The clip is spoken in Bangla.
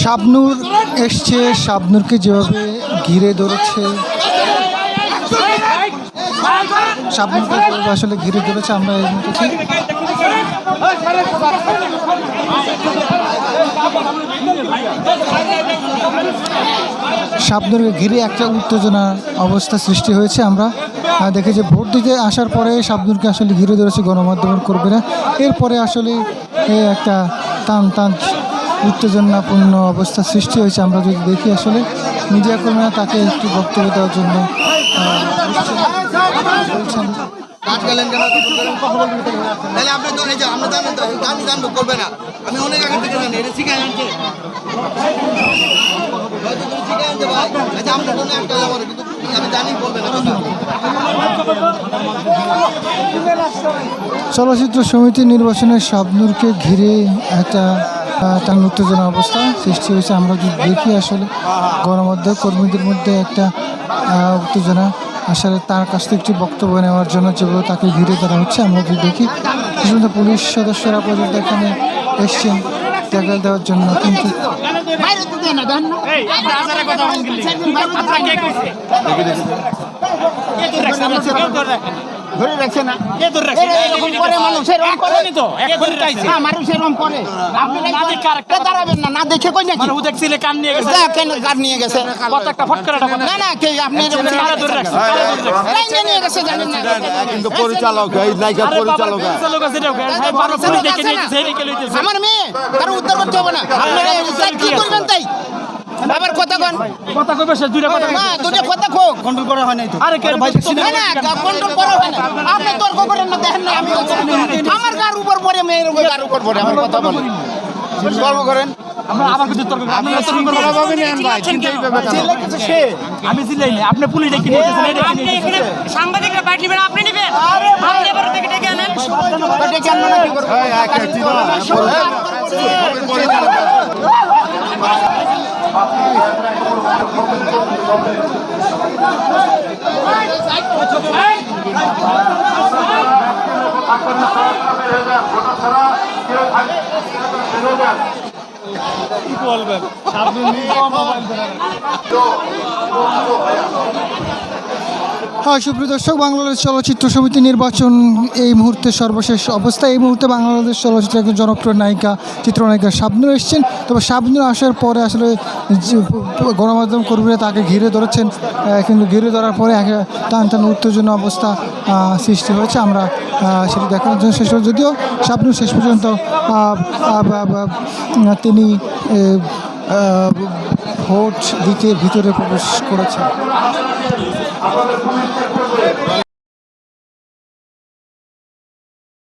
শাবনূর এসছে শাবনূরকে যেভাবে ঘিরে ধরেছে। শাবনুরকে আসলে ঘিরে ধরেছে আমরা ঠিক শাবনূরকে ঘিরে একটা উত্তেজনা অবস্থা সৃষ্টি হয়েছে আমরা। দেখি যে ভোট দিতে আসার পরে শাবনূরকে আসলে ঘিরে ধরেছে গণমাধ্যমের কর্মীরা। এরপরে আসলে একটা টান টান উত্তেজনাপূর্ণ অবস্থা সৃষ্টি হয়েছে। আমরা যদি দেখি আসলে মিডিয়া কর্মীরা তাকে একটু বক্তব্য দেওয়ার জন্য বলছেন। আচ্ছা চলচ্চিত্র সমিতি নির্বাচনে শাবনূরকে ঘিরে একটা টান উত্তেজনা অবস্থা সৃষ্টি হয়েছে। আমরা যদি দেখি আসলে গণমাধ্যম কর্মীদের মধ্যে একটা উত্তেজনা আসলে তার কাছ থেকে একটি বক্তব্য নেওয়ার জন্য যেগুলো তাকে ঘিরে ধরা হচ্ছে আমরা যদি দেখি কিছু পুলিশ সদস্যরা পর্যন্ত এখানে এসছেন ট্যাগল দেওয়ার জন্য। কিন্তু ধরে রাখছে না। এরকম করে মানুষ এরকম করে। হ্যাঁ, মানুষ এরকম করে। আপনারা কে দাঁড়াবেন না? না দেখে কই নাকি দেখছিলে কান নিয়ে গেছে। যা, কেন কার নিয়ে গেছে? কত একটা না না কে আপনি এরকম কারা ধরে রাখছে? কারা ধরে রাখছে? নিয়ে গেছে জানেন না। কিন্তু পরিচালক এই নায়িকা পরিচালক পরিচালক আছে? এটাও ভাই বড় পুলিশ দেখে নিয়েছে রেখে লইতেছে আমার মেয়ে তার উদ্ধার করতে হবে না। আপনারা উদ্ধার কি করবেন তাই? আবার কথা কন। কথা কইবে সে দুইটা কথা না দুটো কথা কন্ট্রোল করা হয় নাই তো আরে কে না না কন্ট্রোল করা হয় না আপনি তর্ক করেন না দেখেন না আমি আমার গার উপর পরে মেয়ের উপর গার উপর পরে আমার কথা বলেন গর্ব করেন আমি জিলাই না আপনি পুলিশ ডেকে নিয়েছেন আপনি এখানে সাংবাদিকরা বাইট নেবেন আপনি নেবেন আপনি এবার থেকে ডেকে আনেন এটা কেন না কি করব হ্যাঁ সুপ্রিয় দর্শক, বাংলাদেশ চলচ্চিত্র সমিতি নির্বাচন এই মুহূর্তে সর্বশেষ অবস্থা এই মুহূর্তে বাংলাদেশ চলচ্চিত্রের একজন জনপ্রিয় নায়িকা, চিত্রনায়িকা শাবনুর এসেছেন। তবে শাবনুর আসার পরে আসলে গণমাধ্যম কর্মীরা তাকে ঘিরে ধরেছেন কিন্তু ঘিরে ধরার পরে এক টান টান উত্তেজনা অবস্থা সৃষ্টি হয়েছে। আমরা সেটি দেখানোর জন্য শেষ। যদিও শাবনুর শেষ পর্যন্ত তিনি ভোট দিতে ভিতরে প্রবেশ করেছেন